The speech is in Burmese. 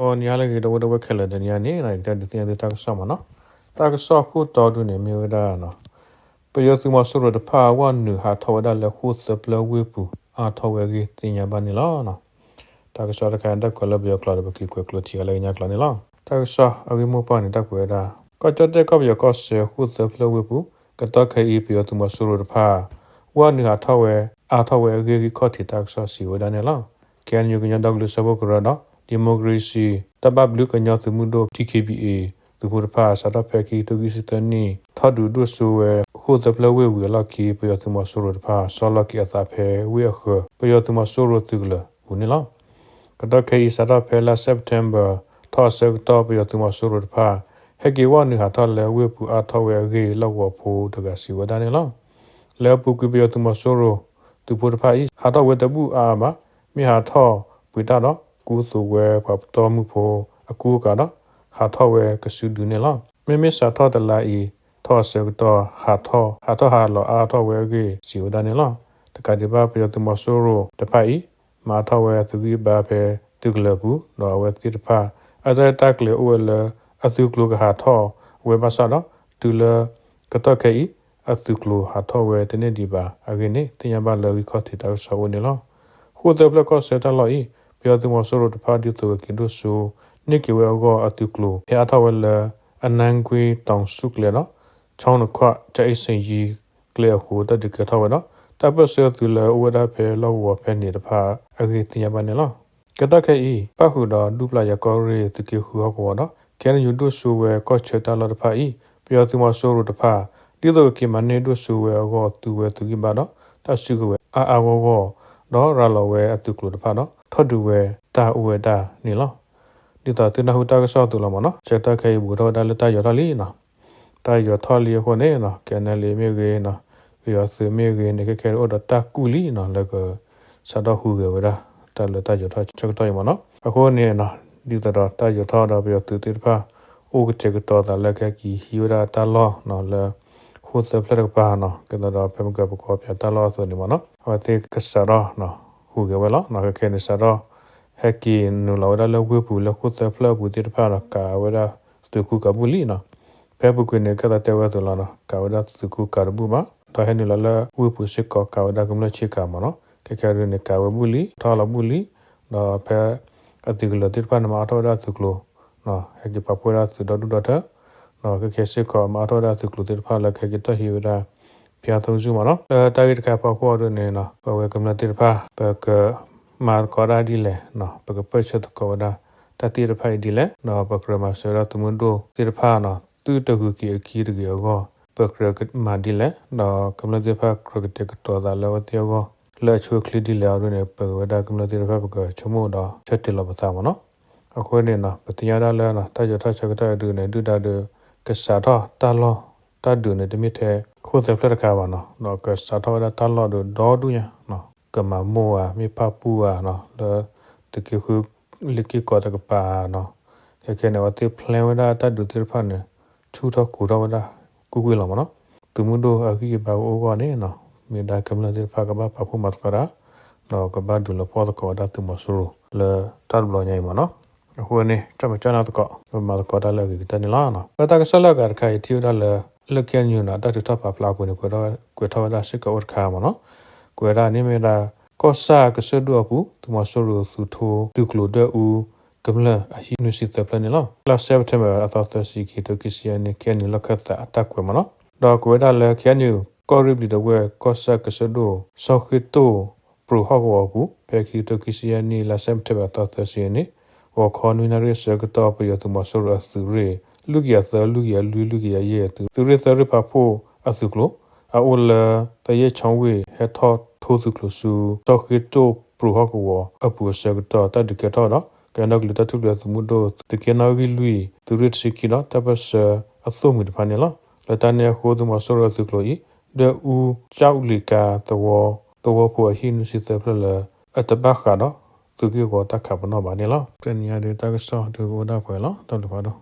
အော်နီယာလည်းတော့တော့ခက်လက်တယ်နီယာနေလိုက်တဲ့တင်တဲ့တက်ဆော့မနော်တက်ဆော့ခုတော်တူနေမျိုးဒါနော်ပယောသူမဆရတဲ့ဖာဝန်နူဟာထောဒါလခုစပလဝေပူအာထောဝဲကြီးတင်ညာပါနေလားနော်တက်ဆော့တဲ့ကန်တက်ကလဘယောကလာဘကီကွက်ကလတီကလည်းညာကလာနေလားတက်ဆော့အဝိမောပန်တက်ကွေဒါကကြတဲ့ကဘယောကဆေခုစပလဝေပူကတော့ခေဤပယောသူမဆရတဲ့ဖာဝန်နူဟာထောဝဲအာထောဝဲကြီးခေါ်တီတက်ဆော့စီဝဒနေလားကန်ယူကညာဒေါကလစဘောကရနော် ဒီမိုကရေစီတပတ်ဘလူကညောသူမှုတို့ TKBA သူဖို့တဖာစာတော့ဖက်ကီတူကီစတနီထော်ဒူဒုဆိုဝဲခုဇပလဝဲဝီလကီပယသူမဆိုရတဖာဆောလကီအသာဖဲဝဲခပယသူမဆိုရတူကလဘူးနီလောကတော့ခေစာတော့ဖဲလာစက်တမ်ဘာထောဆက်တော့ပယသူမဆိုရတဖာဟက်ကီဝနီဟာထော်လဲဝဲပူအထောဝဲဂေလောက်ဝဖိုးတကစီဝဒနီလောလဲပူကပယသူမဆိုရသူဖို့တဖာဤဟာတော့ဝဲတပူအာမမိဟာထောပွေတာတော့ ကူဆိုဝဲပပတော်မှုဖို့အကူကတော့ဟာထောဝဲကဆူဒူနေလားမေမေစာထောတလာဤထောဆေတော့ဟာထောဟာထောဟာလောအာထောဝဲကြီးစီဝဒနေလားတကတိပါပြတ်မဆိုးရိုတဖိုင်မာထောဝဲသူကြီးဘာပဲတုကလဘူးတော့ဝဲတိတဖာအဒတက်လေအိုလအသုကလကဟာထောဝဲပါဆာတော့တူလကတော့ခေအသုကလဟာထောဝဲတနေ့ဒီပါအကိနေတင်ရပါလောကခေါတိတောဆောနေလားခုဒပလကောစတလောဤ ပြောသူမဆိုရတဖာဒီသူကင်ဒုဆူနိကေဝဲကောအတုကလိုဖျားထဝဲလအနန်ကွေတောင်စုကလေနော်ချောင်းခွကျအိစင်ကြီးကလေခုတတကထဝဲနော်တပစသူလဝဒဖဲလောဝဖဲနေတဖာအခေတင်ရပါနေလောကတခဲဤပခုတော်ဒုပလာရကောရေတကေခုဟောကောနော်ကဲနယူဒုဆူဝဲကောချတာလောတဖာဤပြောသူမဆိုရတဖာဒီတော့ကိမနေဒုဆူဝဲကောသူဝဲသူကိပါနော်တဆုကဝဲအာအာဝော တော့ရလောဝဲအတုကလိုတဖာနော်ထော့တူဝဲတာဥဝဲတာနေလောဒီတော့တင်ဟူတာကဆောတူလောမနော်ချက်တခဲဘူတော့ဒါလတရရလီနော်တာရထော်လီခုနေနော်ကဲနယ်လီမြေကေနော်ပြီးတော့သေမြေကေနေကခဲအော်တာကူလီနော်လကစတော့ဟူကေဝရာတာလတရထော်ချက်တော့ရမနော်အခုနေနော်ဒီတော့တာရထော်တော့ပြီးတော့သူတိဖာအိုကချက်တော့တာလကကီဟီဝရာတာလောနော်လဲ ခုစပလကပါနော်ကတော့ဖမ်ကပကောပြတာလောဆိုနေမနော်ဟောတိကဆရာနော်ဟူကေဝလာနော်ခဲနေစတော့ဟက်ကီနူလာဝဒါလဝေပူလခုသဖလပူတိတဖာရကာဝဒါစတုခုကပူလီနော်ဖဲပကွနေကတဲ့ဝဲဆိုလာနော်ကာဝဒါစတုခုကာဘူမတော့ဟဲနူလာလဝေပူစစ်ကောကာဝဒါကမလချေကာမနော်ကဲကရနေကာဝဘူလီထော်လာဘူလီနော်ဖဲအတိကလတိဖာနမထော်ဒါစကလိုနော်ဟက်ကီပပူရာစဒဒဒတာ နော်ကဲကဲစစ်ကောမထော်ဒါစကလိုတိဖာလခဲကီတဟီဝဒါပြာသုံးစုမှာနော်အဲတာဂက်ကပေါ်ပေါ်ရနေနော်ဘဝကမ္လတိဖာဘကမာကောရာဒီလေနော်ဘကပချက်ကောဒါတတိရဖိုင်ဒီလေနော်ဘကရမဆရာတမွန်ဒိုတိရဖာနော်သူတကူကီအခီရကောဘကရကမာဒီလေနော်ကမ္လတိဖာခရကတက်တော်ဒါလောတေယောလက်ချိုကလီဒီလေရနေဘဝဒါကမ္လတိဖာဘကချမို့တော့ချက်တိလပသာမနော်အခုနေနော်ပတိယဒါလဲနော်တကြထချက်ကတဲ့ဒုနေဒုတာဒ ကစားတော့တာလောတာဒူနေတမိထဲခိုးစဖလက်ခါပါနော်တော့ကစားတော့တာလောဒူဒေါ်ဒူညာနော်ကမမောဝမိပပူဝနော်လေတကီခုလကီကောတကပါနော်ခဲခဲနေဝတိဖလန်ဝဒတာဒူတိဖန်နေထူတော့ကိုတော့ဝဒကူကွေလောမနော်သူမှုတို့အကိပါအိုးကနေနော်မိဒါကမလတိဖကဘာပဖုမတ်ကရာနော်ကဘာဒူလပေါ်ကောဒါသူမဆူလေတာဘလောညိုင်မနော် အခုနေတမချနာတကောမတ်ကောဒါလေကတနေလာနော်ပတာကဆလကရခိုင်တီယဒါလေလကညူနာတတ်တဖာဖလာကိုနေကိုတော့ကိုထောဒါစစ်ကောခါမနော်ကွယ်ရာနေမေလာကောဆာကဆဒူအပူသူမဆိုရသူထိုသူကလိုတဲ့ဦးကမလအဟိနုစီတပလနေလောလာစက်တမ်ဘာအသောသစီကီတိုကီစီယနေကဲနီလခတ်တာအတက်ကွယ်မနော်တော့ကွယ်ရာလေကျန်ယူကောရိဘလီတော့ဝဲကောဆာကဆဒူဆောခိတိုပရဟောဝဘူးပေကီတိုကီစီယနေလာစက်တမ်ဘာသောသစီနေ ဝခေါ်နူနရစကတော့ပယသူမဆိုရသူရေလူကရသလူကရလူလူကရရဲ့သူသူရသရပါဖို့အစုကလို့အိုလတရဲ့ချောင်းဝေဟက်ထောထိုးစုကလဆူတော့ခိတိုပရဟကောအပူစကတော့တတကတော်နော်ကဲနကလတထုလသမှုတော့တကနာဂီလူသူရစ်စီကီနော်တပတ်စအသုမှုတဖာနေလားလတနေခိုးသူမဆောရစုကလို့ဤဒေဦးကြောက်လီကာတောတောဖို့ဟင်းစီသဖလအတဘခါနော် သူကကိုတခါပနော်ပါနေလားတန်ရတဲ့တက္ကဆောသူကိုတော့ဖွယ်လားတော့တပါတော့